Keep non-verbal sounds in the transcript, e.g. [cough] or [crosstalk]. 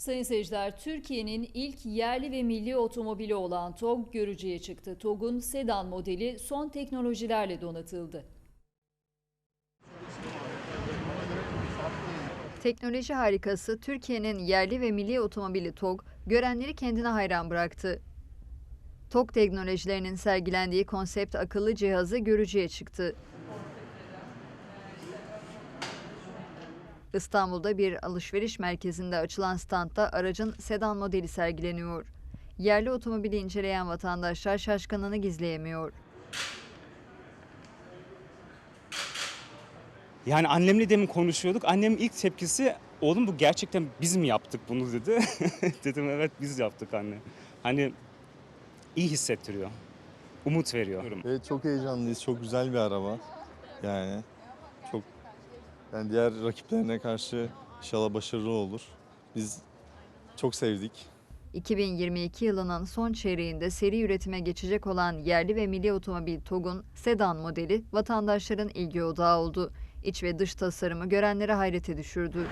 Sayın seyirciler, Türkiye'nin ilk yerli ve milli otomobili olan TOG görücüye çıktı. TOG'un sedan modeli son teknolojilerle donatıldı. Teknoloji harikası Türkiye'nin yerli ve milli otomobili TOG, görenleri kendine hayran bıraktı. TOG teknolojilerinin sergilendiği konsept akıllı cihazı görücüye çıktı. İstanbul'da bir alışveriş merkezinde açılan standta aracın sedan modeli sergileniyor. Yerli otomobili inceleyen vatandaşlar şaşkınlığını gizleyemiyor. Yani annemle demin konuşuyorduk. Annemin ilk tepkisi oğlum bu gerçekten biz mi yaptık bunu dedi. [laughs] Dedim evet biz yaptık anne. Hani iyi hissettiriyor. Umut veriyor. Evet çok heyecanlıyız. Çok güzel bir araba. Yani çok yani diğer rakiplerine karşı inşallah başarılı olur. Biz çok sevdik. 2022 yılının son çeyreğinde seri üretime geçecek olan yerli ve milli otomobil TOG'un sedan modeli vatandaşların ilgi odağı oldu. İç ve dış tasarımı görenleri hayrete düşürdü.